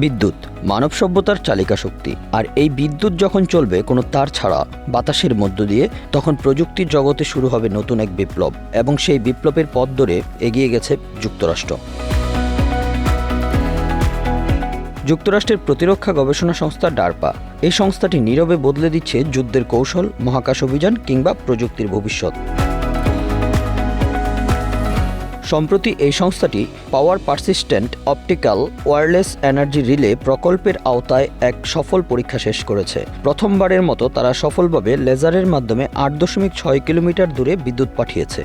বিদ্যুৎ, মানব সভ্যতার চালিকা শক্তি। আর এই বিদ্যুৎ যখন চলবে, কোনো তার ছাড়া বাতাসের মধ্য দিয়ে, তখন প্রযুক্তির জগতে শুরু হবে নতুন এক বিপ্লব। এবং সেই বিপ্লবের পথ ধরে এগিয়ে গেছে যুক্তরাষ্ট্র। যুক্তরাষ্ট্রের প্রতিরক্ষা গবেষণা সংস্থা ডারপা এই সংস্থাটি নীরবে বদলে দিচ্ছে যুদ্ধের কৌশল, মহাকাশ অভিযান কিংবা প্রযুক্তির ভবিষ্যৎ। সম্প্রতি এই সংস্থাটি power persistent optical wireless energy relay প্রকল্পের আওতায় এক সফল পরীক্ষা শেষ করেছে। প্রথমবারের মতো তারা সফলভাবে লেজারের মাধ্যমে আট দশমিক ছয় কিলোমিটার দূরে বিদ্যুৎ পাঠিয়েছে।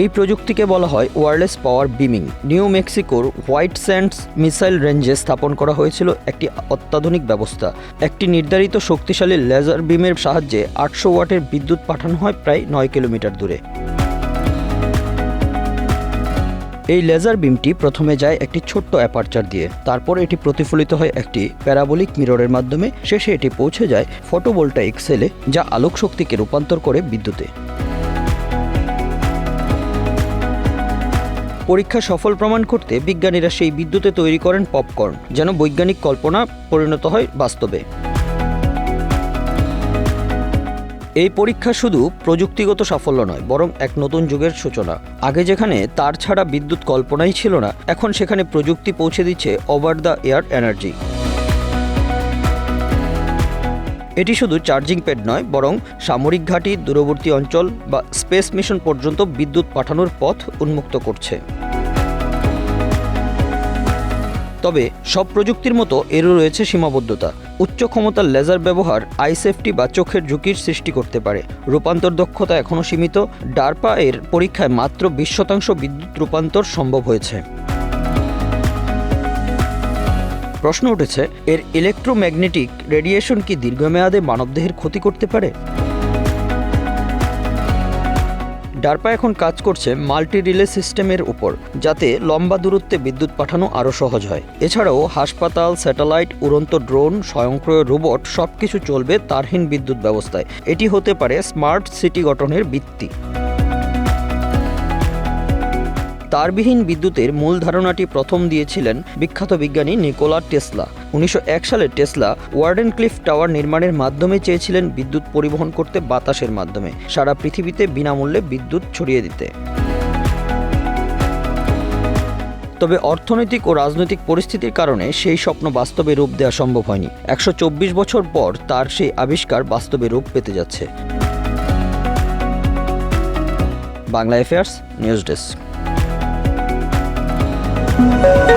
এই প্রযুক্তিকে বলা হয় ওয়ারলেস পাওয়ার বিমিং। নিউ মেক্সিকোর হোয়াইট স্যান্ডস মিসাইল রেঞ্জে স্থাপন করা হয়েছিল একটি অত্যাধুনিক ব্যবস্থা। একটি নির্ধারিত শক্তিশালী লেজার বিমের সাহায্যে আটশো ওয়াটের বিদ্যুৎ পাঠানো হয় প্রায় নয় কিলোমিটার দূরে। এই লেজার বিমটি প্রথমে যায় একটি ছোট্ট অ্যাপারচার দিয়ে, তারপর এটি প্রতিফলিত হয় একটি প্যারাবোলিক মিররের মাধ্যমে। শেষে এটি পৌঁছে যায় ফটোভোল্টাইক সেলে, যা আলোক শক্তিকে রূপান্তর করে বিদ্যুতে। পরীক্ষা সফল প্রমাণ করতে বিজ্ঞানীরা সেই বিদ্যুতে তৈরি করেন পপকর্ন, যেন বৈজ্ঞানিক কল্পনা পরিণত হয় বাস্তবে। এই পরীক্ষা শুধু প্রযুক্তিগত সাফল্য নয়, বরং এক নতুন যুগের সূচনা। আগে যেখানে তার ছাড়া বিদ্যুৎ কল্পনাই ছিল না, এখন সেখানে প্রযুক্তি পৌঁছে দিচ্ছে ওভার দ্য এয়ার এনার্জি। এটি শুধু চার্জিং প্যাড নয়, বরং সামরিক ঘাঁটি, দূরবর্তী অঞ্চল বা স্পেস মিশন পর্যন্ত বিদ্যুৎ পাঠানোর পথ উন্মুক্ত করছে। তবে সব প্রযুক্তির মতো এরও রয়েছে সীমাবদ্ধতা। উচ্চ ক্ষমতার লেজার ব্যবহার, আই সেফটি বা চোখের ঝুঁকির সৃষ্টি করতে পারে। রূপান্তর দক্ষতা এখনও সীমিত। ডারপা এর পরীক্ষায় মাত্র বিশ শতাংশ বিদ্যুৎ রূপান্তর সম্ভব হয়েছে। প্রশ্ন উঠেছে, এর ইলেকট্রোম্যাগনেটিক রেডিয়েশন কি দীর্ঘমেয়াদে মানবদেহের ক্ষতি করতে পারে? ডার্পা এখন কাজ করছে মাল্টি রিলে সিস্টেমের উপর, যাতে লম্বা দূরত্বে বিদ্যুৎ পাঠানো আরও সহজ হয়। এছাড়াও হাসপাতাল, স্যাটেলাইট, উড়ন্ত ড্রোন, স্বয়ংক্রিয় রোবট সব কিছু চলবে তারহীন বিদ্যুৎ ব্যবস্থায়। এটি হতে পারে স্মার্ট সিটি গঠনের ভিত্তি। তারবিহীন বিদ্যুতের মূল ধারণাটি প্রথম দিয়েছিলেন বিখ্যাত বিজ্ঞানী নিকোলা টেসলা। উনিশশো এক সালে টেসলা ওয়ার্ডেন ক্লিফ টাওয়ার নির্মাণের মাধ্যমে চেয়েছিলেন বিদ্যুৎ পরিবহন করতে বাতাসের মাধ্যমে, সারা পৃথিবীতে বিনামূল্যে বিদ্যুৎ ছড়িয়ে দিতে। তবে অর্থনৈতিক ও রাজনৈতিক পরিস্থিতির কারণে সেই স্বপ্ন বাস্তবে রূপ দেওয়া সম্ভব হয়নি। একশো চব্বিশ বছর পর তার সেই আবিষ্কার বাস্তবে রূপ পেতে যাচ্ছে। Bangla affairs news desk. Música